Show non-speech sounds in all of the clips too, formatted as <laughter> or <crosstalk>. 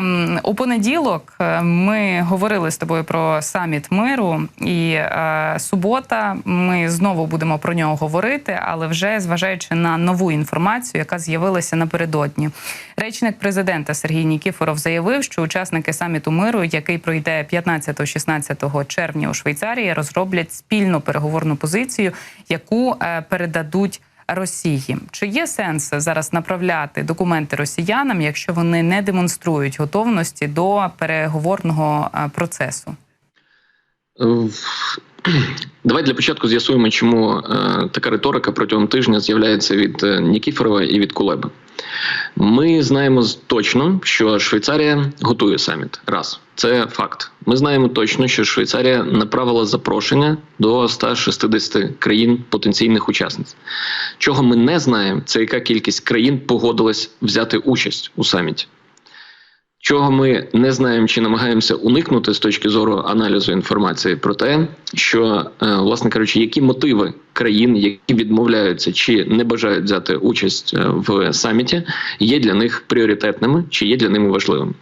ем, у понеділок е, ми говорили з тобою про саміт миру, і е, субота. Ми знову будемо про нього говорити, але вже зважаючи на нову інформацію, яка з'явилася напередодні. Речник президента Сергій Нікіфоров заявив, що учасники саміту миру, який пройде 15-16 червня у Швейцарії, розроблять спільну переговорну позицію, яку е, передадуть. Росії чи є сенс зараз направляти документи росіянам, якщо вони не демонструють готовності до переговорного е, процесу? <clears throat> Давай для початку з'ясуємо, чому е, така риторика протягом тижня з'являється від е, Нікіфорова і від Кулеби. Ми знаємо точно, що Швейцарія готує саміт. Раз це факт. Ми знаємо точно, що Швейцарія направила запрошення до 160 країн потенційних учасниць. Чого ми не знаємо, це яка кількість країн погодилась взяти участь у саміті. Чого ми не знаємо чи намагаємося уникнути з точки зору аналізу інформації про те, що, е, власне кажучи, які мотиви країн, які відмовляються чи не бажають взяти участь е, в саміті, є для них пріоритетними чи є для ними важливими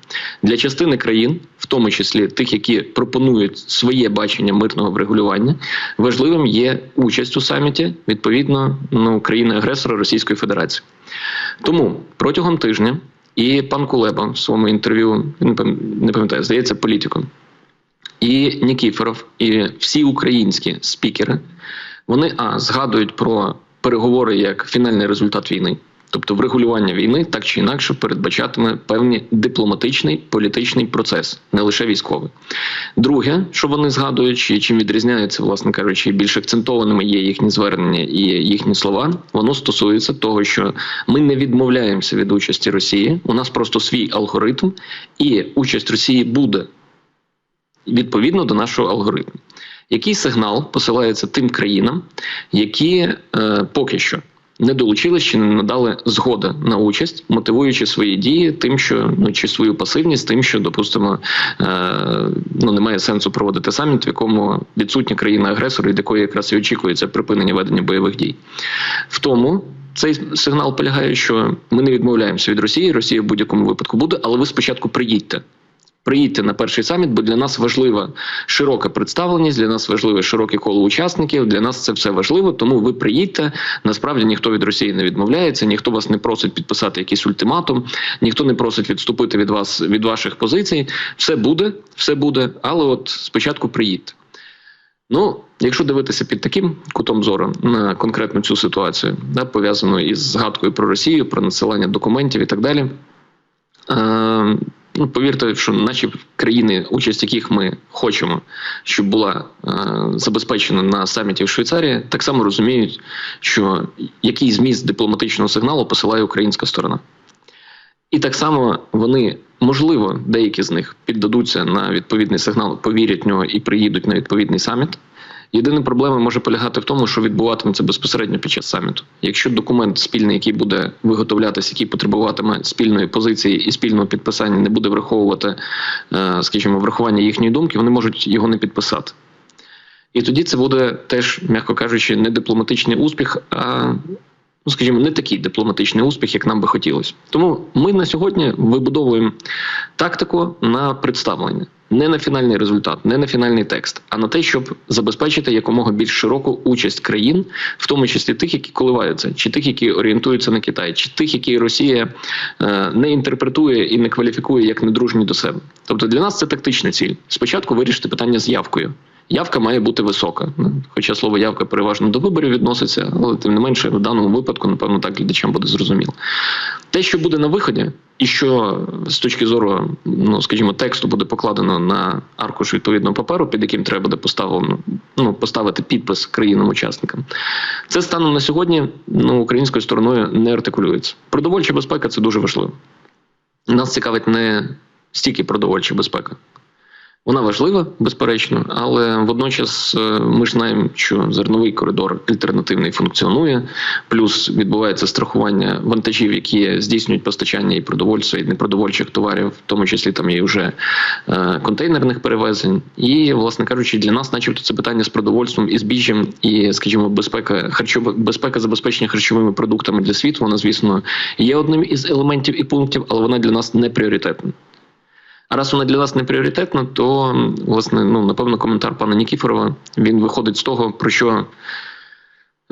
для частини країн, в тому числі тих, які пропонують своє бачення мирного врегулювання, важливим є участь у саміті відповідно ну, країни агресора Російської Федерації. Тому протягом тижня. І пан Кулеба в своєму інтерв'ю не пам'ятаю, здається, політиком. І Нікіфоров, і всі українські спікери вони а згадують про переговори як фінальний результат війни. Тобто врегулювання війни так чи інакше передбачатиме певний дипломатичний політичний процес, не лише військовий. Друге, що вони згадують, чим відрізняються, власне кажучи, більш акцентованими є їхні звернення і їхні слова, воно стосується того, що ми не відмовляємося від участі Росії. У нас просто свій алгоритм, і участь Росії буде відповідно до нашого алгоритму. Який сигнал посилається тим країнам, які е, поки що не долучились чи не надали згоди на участь, мотивуючи свої дії, тим, що ну чи свою пасивність, тим, що допустимо е, ну немає сенсу проводити саміт, в якому відсутня країна агресора, від якої якраз і очікується припинення ведення бойових дій, в тому. Цей сигнал полягає, що ми не відмовляємося від Росії. Росія в будь-якому випадку буде, але ви спочатку приїдьте. Приїдьте на перший саміт, бо для нас важлива широка представленість, для нас важливе широке коло учасників. Для нас це все важливо. Тому ви приїдьте. Насправді ніхто від Росії не відмовляється, ніхто вас не просить підписати якийсь ультиматум, ніхто не просить відступити від вас від ваших позицій. Все буде, все буде, але от спочатку приїдьте. Ну, якщо дивитися під таким кутом зору на конкретну цю ситуацію, да, пов'язану із згадкою про Росію, про надсилання документів і так далі. Ну, повірте, що наші країни, участь яких ми хочемо, щоб була е, забезпечена на саміті в Швейцарії, так само розуміють, що який зміст дипломатичного сигналу посилає українська сторона. І так само вони, можливо, деякі з них піддадуться на відповідний сигнал, повірять в нього і приїдуть на відповідний саміт. Єдина проблема може полягати в тому, що відбуватиметься безпосередньо під час саміту. Якщо документ спільний, який буде виготовлятися, який потребуватиме спільної позиції і спільного підписання, не буде враховувати, е, скажімо, врахування їхньої думки, вони можуть його не підписати. І тоді це буде теж, м'яко кажучи, не дипломатичний успіх, а ну скажімо, не такий дипломатичний успіх, як нам би хотілося. Тому ми на сьогодні вибудовуємо тактику на представлення. Не на фінальний результат, не на фінальний текст, а на те, щоб забезпечити якомога більш широку участь країн, в тому числі тих, які коливаються, чи тих, які орієнтуються на Китай, чи тих, які Росія е, не інтерпретує і не кваліфікує як недружні до себе. Тобто для нас це тактична ціль. Спочатку вирішити питання з явкою. Явка має бути висока, хоча слово явка переважно до виборів відноситься, але тим не менше в даному випадку, напевно, так глядачам буде зрозуміло. Те, що буде на виході, і що з точки зору, ну скажімо, тексту буде покладено на аркуш відповідного паперу, під яким треба буде поставлено ну поставити підпис країнам-учасникам, це станом на сьогодні ну українською стороною не артикулюється. Продовольча безпека це дуже важливо. Нас цікавить не стільки продовольча безпека. Вона важлива, безперечно, але водночас е, ми ж знаємо, що зерновий коридор альтернативний функціонує, плюс відбувається страхування вантажів, які здійснюють постачання і продовольства, і непродовольчих товарів, в тому числі там є вже е, контейнерних перевезень. І, власне кажучи, для нас, начебто, це питання з продовольством і збіжжям, і, скажімо, безпека харчова безпека забезпечення харчовими продуктами для світу. Вона, звісно, є одним із елементів і пунктів, але вона для нас не пріоритетна. А раз вона для нас не пріоритетна, то власне ну напевно коментар пана Нікіфорова він виходить з того, про що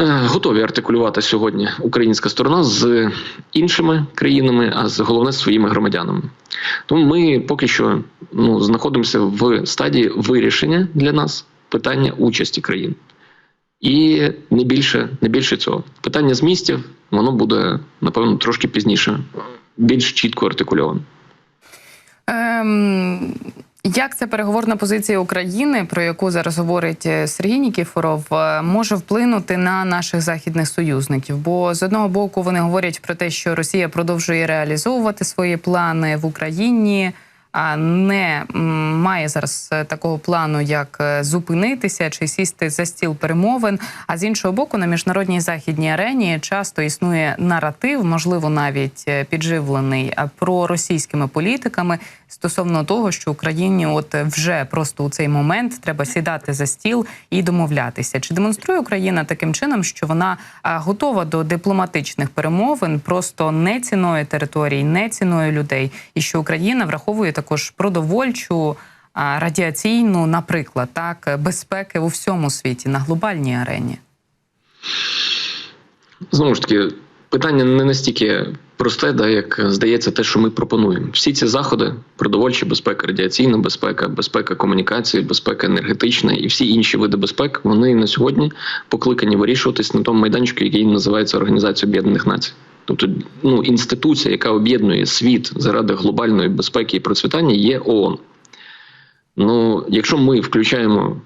е, готові артикулювати сьогодні українська сторона з іншими країнами, а з головне з своїми громадянами. Тому ми поки що ну, знаходимося в стадії вирішення для нас питання участі країн. І не більше, не більше цього. Питання змістів воно буде напевно трошки пізніше, більш чітко артикульоване. Ем, як ця переговорна позиція України, про яку зараз говорить е, Сергій Нікіфоров, е, може вплинути на наших західних союзників? Бо з одного боку вони говорять про те, що Росія продовжує реалізовувати свої плани в Україні. А не має зараз е, такого плану, як е, зупинитися чи сісти за стіл перемовин. А з іншого боку, на міжнародній західній арені часто існує наратив, можливо, навіть е, підживлений а, проросійськими політиками стосовно того, що Україні, от е, вже просто у цей момент треба сідати за стіл і домовлятися. Чи демонструє Україна таким чином, що вона готова до дипломатичних перемовин, просто не ціною територій, не ціною людей, і що Україна враховує також продовольчу. Радіаційну, наприклад, так безпеки у всьому світі на глобальній арені. Знову ж таки, питання не настільки просте, да, як здається, те, що ми пропонуємо. Всі ці заходи: продовольча безпека, радіаційна безпека, безпека комунікації, безпека енергетична і всі інші види безпек, вони на сьогодні покликані вирішуватись на тому майданчику, який називається Організація Об'єднаних Націй. Тобто, ну інституція, яка об'єднує світ заради глобальної безпеки і процвітання, є ООН. Ну, якщо ми включаємо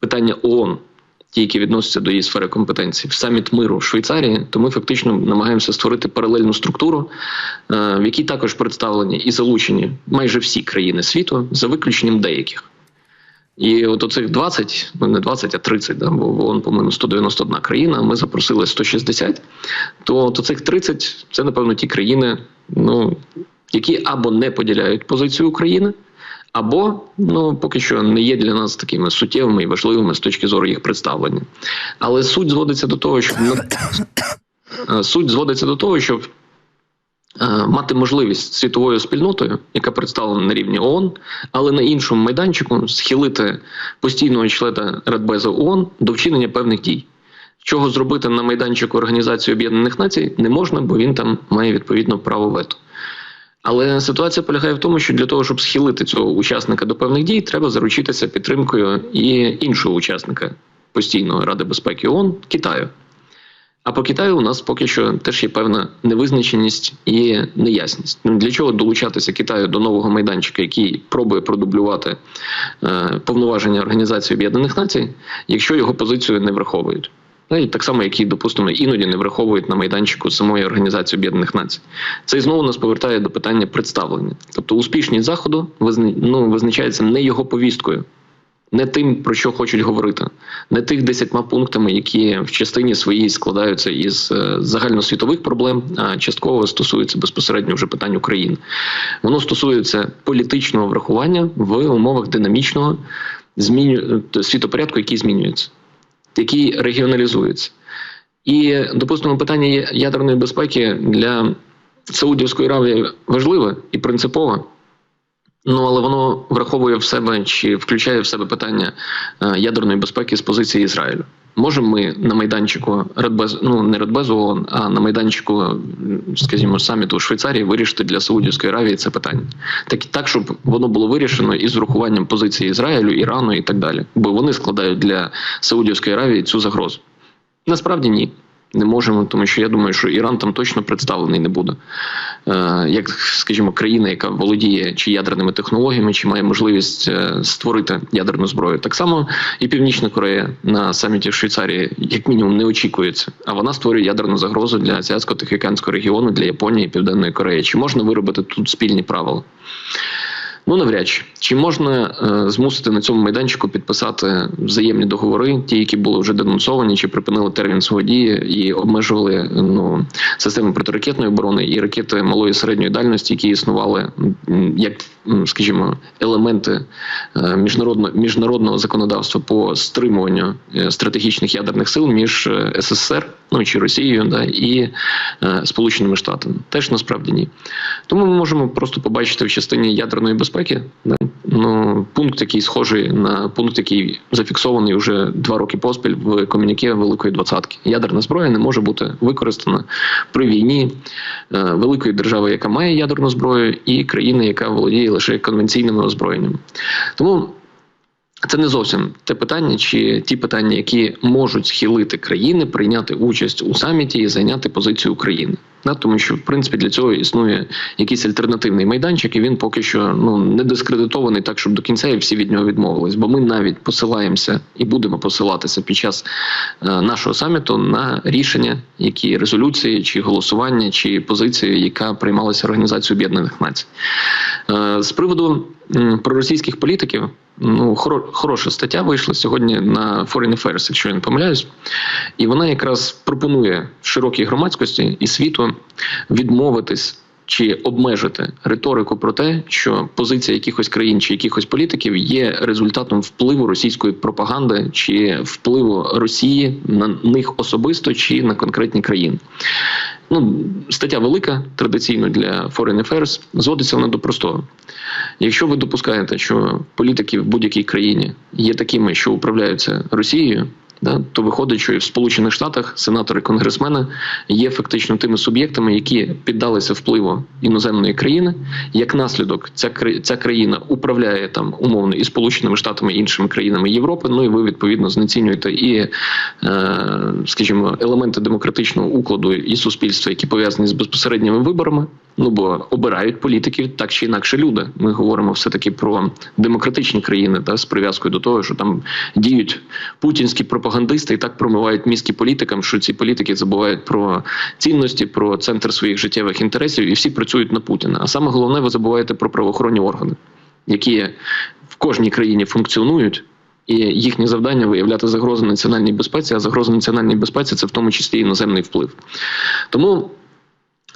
питання ООН, ті, які відносяться до її сфери компетенції, в саміт миру в Швейцарії, то ми фактично намагаємося створити паралельну структуру, е, в якій також представлені і залучені майже всі країни світу, за виключенням деяких. І от оцих 20, ну не 20, а 30, да, бо в ООН, по-моєму, 191 країна, ми запросили 160, то от оцих 30 це, напевно, ті країни, ну, які або не поділяють позицію України, або ну поки що не є для нас такими суттєвими і важливими з точки зору їх представлення. Але суть зводиться до того, щоб <coughs> Е, суть зводиться до того, щоб е, мати можливість світовою спільнотою, яка представлена на рівні ООН, але на іншому майданчику схилити постійного члена Радбезу ООН до вчинення певних дій. Чого зробити на майданчику Організації Об'єднаних Націй не можна, бо він там має відповідно право вето. Але ситуація полягає в тому, що для того, щоб схилити цього учасника до певних дій, треба заручитися підтримкою і іншого учасника постійної Ради безпеки ООН – Китаю. А по Китаю у нас поки що теж є певна невизначеність і неясність. Ну, Для чого долучатися Китаю до нового майданчика, який пробує продублювати е, повноваження Організації Об'єднаних Націй, якщо його позицію не враховують? Ну, і так само, які, допустимо, іноді не враховують на майданчику самої Організації Об'єднаних Націй. Це знову нас повертає до питання представлення. Тобто успішність заходу ну, визначається не його повісткою, не тим, про що хочуть говорити, не тих десятьма пунктами, які в частині своїй складаються із е, загальносвітових проблем, а частково стосуються безпосередньо вже питань України. Воно стосується політичного врахування в умовах динамічного зміню... світопорядку, який змінюється, який регіоналізується. І, допустимо, питання ядерної безпеки для Саудівської Аравії важливе і принципове. Ну, але воно враховує в себе чи включає в себе питання е, ядерної безпеки з позиції Ізраїлю. Можемо ми на майданчику Радбез, ну не Радбезу ООН, а на майданчику, скажімо, саміту Швейцарії вирішити для Саудівської Аравії це питання, так так, щоб воно було вирішено із врахуванням позиції Ізраїлю, Ірану і так далі. Бо вони складають для Саудівської Аравії цю загрозу. Насправді ні. Не можемо, тому що я думаю, що Іран там точно представлений не буде. Е, як, скажімо, країна, яка володіє чи ядерними технологіями, чи має можливість е, створити ядерну зброю. Так само і Північна Корея на саміті в Швейцарії, як мінімум, не очікується. А вона створює ядерну загрозу для азіатсько-тихоокеанського регіону, для Японії і Південної Кореї. Чи можна виробити тут спільні правила? Ну, навряд чи. Чи можна е, змусити на цьому майданчику підписати взаємні договори, ті, які були вже денонсовані, чи припинили термін свого дії і обмежували ну системи протиракетної оборони і ракети малої середньої дальності, які існували як, скажімо, елементи е, міжнародного міжнародного законодавства по стримуванню е, стратегічних ядерних сил між е, СССР, ну чи Росією, да і Сполученими Штатами, теж насправді ні. Тому ми можемо просто побачити в частині ядерної безпеки. Да? Ну, пункт, який схожий на пункт, який зафіксований вже два роки поспіль в комюніке Великої Двадцятки. Ядерна зброя не може бути використана при війні великої держави, яка має ядерну зброю, і країни, яка володіє лише конвенційними озброєннями. Тому це не зовсім те питання, чи ті питання, які можуть схилити країни прийняти участь у саміті і зайняти позицію України. Да, тому що в принципі для цього існує якийсь альтернативний майданчик, і він поки що ну не дискредитований так, щоб до кінця і всі від нього відмовились. Бо ми навіть посилаємося і будемо посилатися під час е, нашого саміту на рішення, які резолюції, чи голосування, чи позиції, яка приймалася Організацією Об'єднаних Націй. Е, з приводу проросійських політиків. Ну, хоро- хороша стаття вийшла сьогодні на Foreign Affairs, якщо я не помиляюсь, і вона якраз пропонує широкій громадськості і світу відмовитись чи обмежити риторику про те, що позиція якихось країн чи якихось політиків є результатом впливу російської пропаганди чи впливу Росії на них особисто чи на конкретні країни. Ну, стаття велика традиційно для Foreign Affairs, зводиться вона до простого. Якщо ви допускаєте, що політики в будь-якій країні є такими, що управляються Росією, да, то виходить, що і в Сполучених Штатах сенатори, конгресмени є фактично тими суб'єктами, які піддалися впливу іноземної країни. Як наслідок, ця ця країна управляє там умовно і Сполученими Штатами, і іншими країнами Європи. Ну і ви відповідно знецінюєте і, е, скажімо, елементи демократичного укладу і суспільства, які пов'язані з безпосередніми виборами. Ну бо обирають політиків так чи інакше люди. Ми говоримо все таки про демократичні країни, та з прив'язкою до того, що там діють путінські пропагандисти і так промивають мізки політикам, що ці політики забувають про цінності, про центр своїх життєвих інтересів, і всі працюють на Путіна. А саме головне, ви забуваєте про правоохоронні органи, які в кожній країні функціонують. І їхнє завдання виявляти загрози національній безпеці, а загроза національній безпеці це в тому числі іноземний вплив. Тому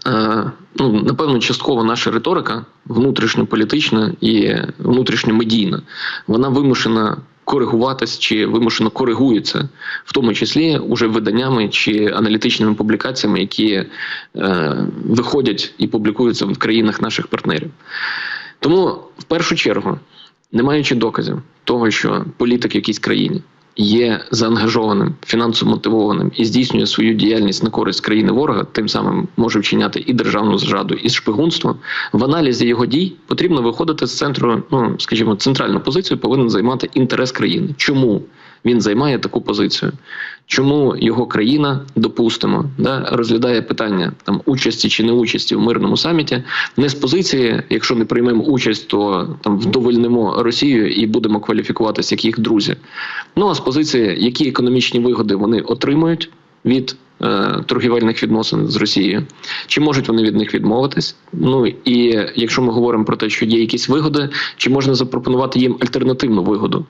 Е, ну, напевно, частково наша риторика внутрішньополітична і внутрішньомедійна, вона вимушена коригуватись чи вимушено коригується, в тому числі уже виданнями чи аналітичними публікаціями, які е, виходять і публікуються в країнах наших партнерів. Тому, в першу чергу, не маючи доказів того, що політик в якійсь країні є заангажованим, фінансово мотивованим і здійснює свою діяльність на користь країни ворога, тим самим може вчиняти і державну зраду, і шпигунство. В аналізі його дій потрібно виходити з центру, ну скажімо, центральну позицію повинен займати інтерес країни. Чому він займає таку позицію? Чому його країна, допустимо, да, розглядає питання там участі чи не участі в мирному саміті, не з позиції, якщо не приймемо участь, то там вдовольнимо Росію і будемо кваліфікуватися як їх друзі. Ну а з позиції, які економічні вигоди вони отримують від е, торгівельних відносин з Росією, чи можуть вони від них відмовитись? Ну і якщо ми говоримо про те, що є якісь вигоди, чи можна запропонувати їм альтернативну вигоду?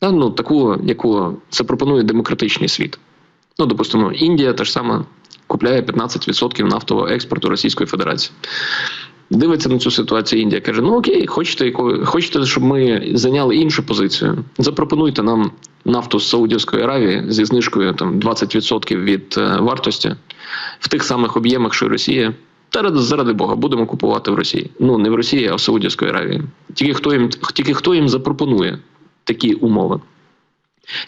Та, ну, таку, яку запропонує демократичний світ. Ну, допустимо, Індія та ж сама купляє 15% нафтового експорту Російської Федерації. Дивиться на цю ситуацію Індія, каже: ну окей, хочете, хочете, щоб ми зайняли іншу позицію? Запропонуйте нам нафту з Саудівської Аравії зі знижкою там 20% від е, вартості в тих самих об'ємах, що й Росія. Та заради Бога, будемо купувати в Росії. Ну не в Росії, а в Саудівської Аравії. Тільки хто їм, тільки хто їм запропонує такі умови.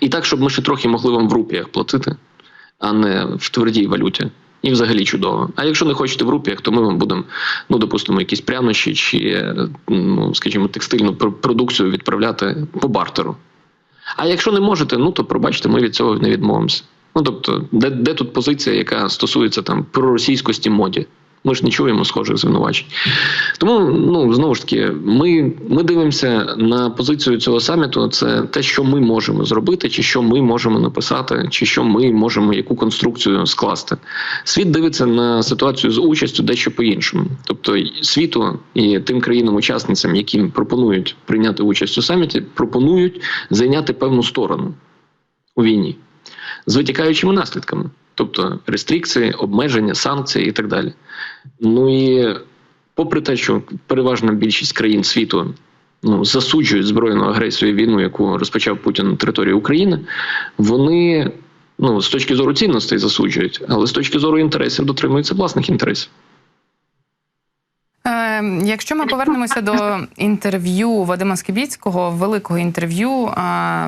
І так, щоб ми ще трохи могли вам в рупіях платити, а не в твердій валюті. І взагалі чудово. А якщо не хочете в рупіях, то ми вам будемо, ну допустимо, якісь прянощі чи, ну скажімо, текстильну продукцію відправляти по бартеру. А якщо не можете, ну то пробачте, ми від цього не відмовимося. Ну тобто, де, де тут позиція, яка стосується там проросійськості моді? Ми ж не чуємо схожих звинувачень. Тому ну знову ж таки, ми, ми дивимося на позицію цього саміту. Це те, що ми можемо зробити, чи що ми можемо написати, чи що ми можемо яку конструкцію скласти. Світ дивиться на ситуацію з участю дещо по-іншому. Тобто, світу і тим країнам-учасницям, яким пропонують прийняти участь у саміті, пропонують зайняти певну сторону у війні з витікаючими наслідками, тобто рестрикції, обмеження, санкції і так далі. Ну і попри те, що переважна більшість країн світу ну, засуджують збройну агресію і війну, яку розпочав Путін на території України, вони ну, з точки зору цінностей засуджують, але з точки зору інтересів дотримуються власних інтересів. Якщо ми повернемося до інтерв'ю Вадима Скібіцького, великого інтерв'ю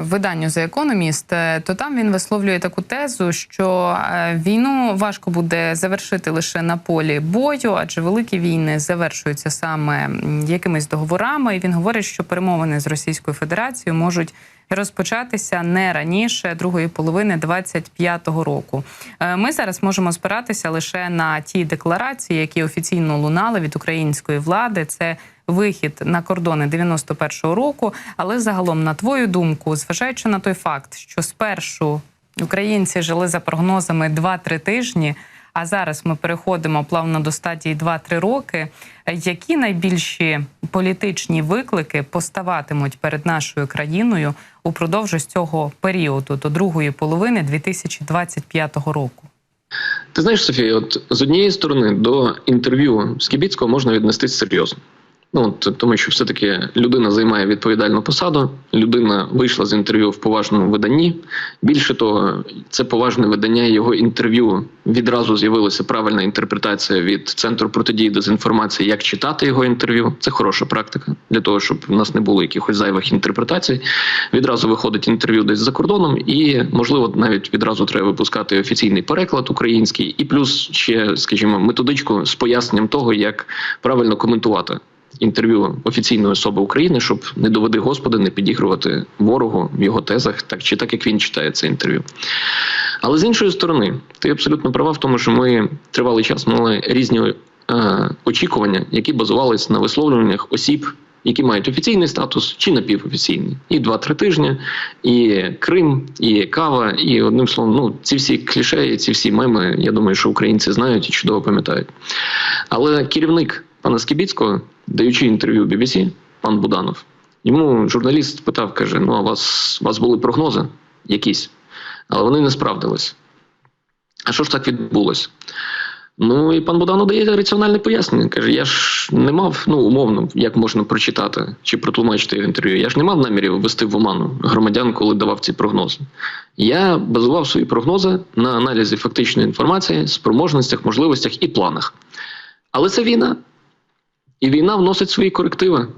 виданню The Economist, е, то там він висловлює таку тезу, що е, війну важко буде завершити лише на полі бою, адже великі війни завершуються саме якимись договорами. І він говорить, що перемовини з Російською Федерацією можуть розпочатися не раніше другої половини 25-го року. Е, Ми зараз можемо спиратися лише на ті декларації, які офіційно лунали від української влади. Це вихід на кордони 91-го року. Але загалом, на твою думку, зважаючи на той факт, що спершу українці жили за прогнозами 2-3 тижні. А зараз ми переходимо плавно до стадії 2-3 роки. Які найбільші політичні виклики поставатимуть перед нашою країною упродовж цього періоду до другої половини 2025 року? Ти знаєш, Софія, от з однієї сторони до інтерв'ю Скібіцького можна віднестись серйозно. Ну тому, що все-таки людина займає відповідальну посаду, людина вийшла з інтерв'ю в поважному виданні. Більше того, це поважне видання його інтерв'ю. Відразу з'явилася правильна інтерпретація від центру протидії дезінформації, як читати його інтерв'ю. Це хороша практика для того, щоб в нас не було якихось зайвих інтерпретацій. Відразу виходить інтерв'ю десь за кордоном, і можливо навіть відразу треба випускати офіційний переклад український, і плюс ще, скажімо, методичку з поясненням того, як правильно коментувати інтерв'ю офіційної особи України, щоб не доведи Господи, не підігрувати ворогу в його тезах, так чи так як він читає це інтерв'ю. Але з іншої сторони, ти абсолютно права в тому, що ми тривалий час мали різні е, очікування, які базувались на висловлюваннях осіб. Які мають офіційний статус чи напівофіційний, і 2-3 тижні, і Крим, і кава, і одним словом, ну ці всі кліше, ці всі меми, я думаю, що українці знають і чудово пам'ятають. Але керівник пана Скібіцького, даючи інтерв'ю BBC, пан Буданов, йому журналіст питав, каже: Ну, а у вас, у вас були прогнози якісь, але вони не справдились. А що ж так відбулося? Ну і пан Буданов дає раціональне пояснення. Каже: я ж не мав, ну умовно, як можна прочитати чи протлумачити інтерв'ю. Я ж не мав намірів ввести в оману громадян, коли давав ці прогнози. Я базував свої прогнози на аналізі фактичної інформації, спроможностях, можливостях і планах. Але це війна. І війна вносить свої корективи.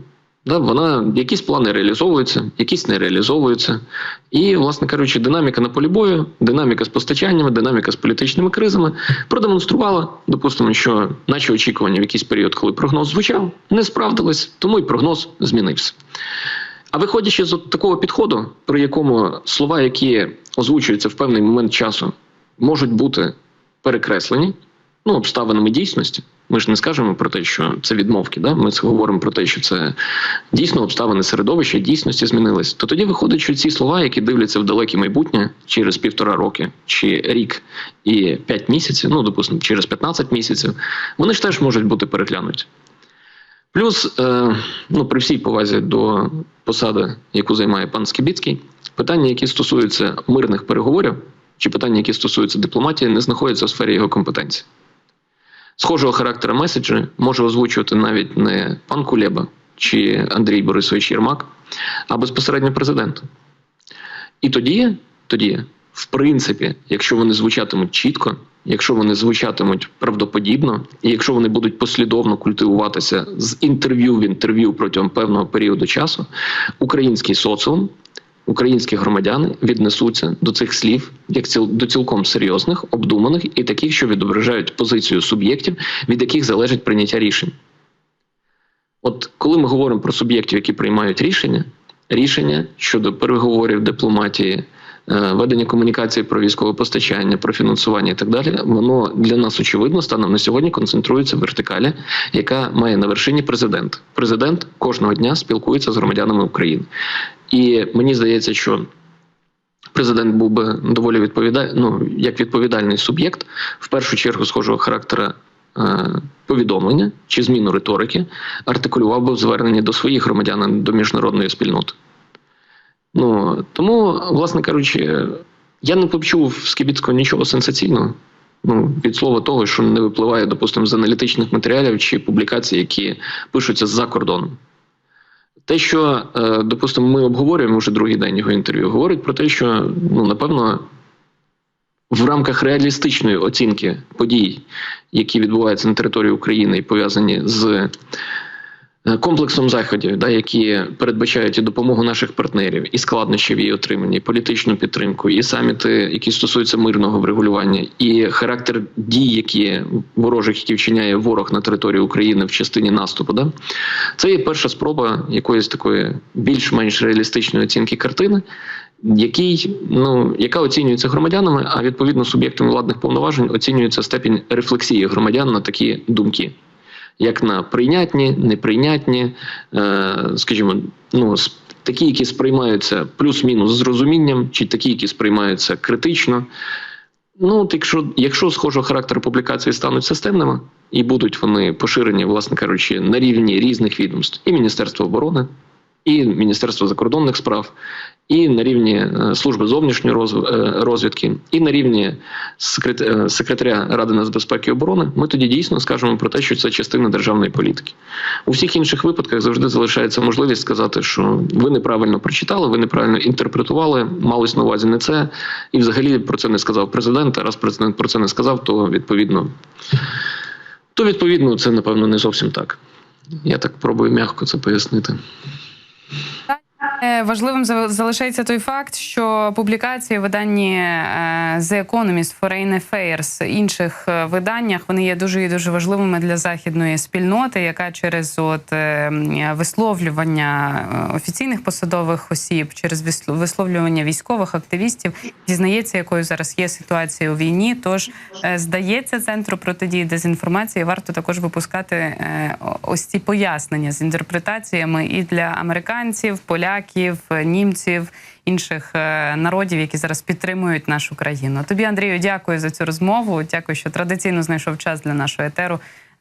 Да, вона якісь плани реалізовуються, якісь не реалізовуються. І, власне кажучи, динаміка на полі бою, динаміка з постачаннями, динаміка з політичними кризами продемонструвала, допустимо, що наші очікування в якийсь період, коли прогноз звучав, не справдились, тому й прогноз змінився. А виходячи з такого підходу, при якому слова, які озвучуються в певний момент часу, можуть бути перекреслені, ну, обставинами дійсності. Ми ж не скажемо про те, що це відмовки. Да? Ми говоримо про те, що це дійсно обставини середовища, дійсності змінились. То тоді виходить, що ці слова, які дивляться в далеке майбутнє через півтора роки чи рік і п'ять місяців, ну допустимо, через 15 місяців, вони ж теж можуть бути переглянуті. Плюс, е, ну при всій повазі до посади, яку займає пан Скібіцький, питання, які стосуються мирних переговорів, чи питання, які стосуються дипломатії, не знаходяться у сфері його компетенції. Схожого характеру меседжі може озвучувати навіть не пан Кулеба чи Андрій Борисович Єрмак, а безпосередньо президент. І тоді, тоді, в принципі, якщо вони звучатимуть чітко, якщо вони звучатимуть правдоподібно, і якщо вони будуть послідовно культивуватися з інтерв'ю в інтерв'ю протягом певного періоду часу, український соціум. Українські громадяни віднесуться до цих слів як ціл до цілком серйозних, обдуманих і таких, що відображають позицію суб'єктів, від яких залежить прийняття рішень. От коли ми говоримо про суб'єктів, які приймають рішення, рішення щодо переговорів, дипломатії, е, ведення комунікації про військове постачання, про фінансування і так далі, воно для нас очевидно станом на сьогодні концентрується в вертикалі, яка має на вершині президент. Президент кожного дня спілкується з громадянами України. І мені здається, що президент був би доволі відповідальний, ну як відповідальний суб'єкт, в першу чергу схожого характера е, повідомлення чи зміну риторики, артикулював би в зверненні до своїх громадян, до міжнародної спільноти. Ну тому, власне кажучи, я не почув в Скібіцького нічого сенсаційного. Ну, від слова того, що не випливає, допустимо, з аналітичних матеріалів чи публікацій, які пишуться за кордоном. Те, що, е, допустимо, ми обговорюємо вже другий день його інтерв'ю, говорить про те, що ну, напевно в рамках реалістичної оцінки подій, які відбуваються на території України і пов'язані з комплексом заходів, да, які передбачають і допомогу наших партнерів, і складнощів її отримання, і політичну підтримку, і саміти, які стосуються мирного врегулювання, і характер дій, які ворожих, які вчиняє ворог на території України в частині наступу. Да, це є перша спроба якоїсь такої більш-менш реалістичної оцінки картини. Який ну яка оцінюється громадянами, а відповідно суб'єктами владних повноважень оцінюється степінь рефлексії громадян на такі думки, як на прийнятні, неприйнятні, е, скажімо, ну такі, які сприймаються плюс-мінус з розумінням, чи такі, які сприймаються критично. Ну, от якщо, якщо схожого характеру публікації стануть системними і будуть вони поширені, власне кажучи, на рівні різних відомств і Міністерства оборони, і Міністерства закордонних справ, і на рівні е, служби зовнішньої е, розвідки, і на рівні е, секретаря Ради нацбезпеки і оборони, ми тоді дійсно скажемо про те, що це частина державної політики. У всіх інших випадках завжди залишається можливість сказати, що ви неправильно прочитали, ви неправильно інтерпретували, малось на увазі не це, і взагалі про це не сказав президент. А раз президент про це не сказав, то відповідно, то відповідно це напевно не зовсім так. Я так пробую м'яко це пояснити. Е, Важливим за- залишається той факт, що публікації в виданні е, The Economist, Foreign Affairs, інших е, виданнях вони є дуже і дуже важливими для західної спільноти, яка через от висловлювання офіційних посадових осіб, через висло- висловлювання військових активістів дізнається, якою зараз є ситуація у війні. Тож здається, центру протидії дезінформації варто також випускати ось ці пояснення з інтерпретаціями і для американців, поляків, е, німців, інших е, народів, які зараз підтримують нашу країну. Тобі, Андрію, дякую за цю розмову. Дякую, що традиційно знайшов час для нашого етеру.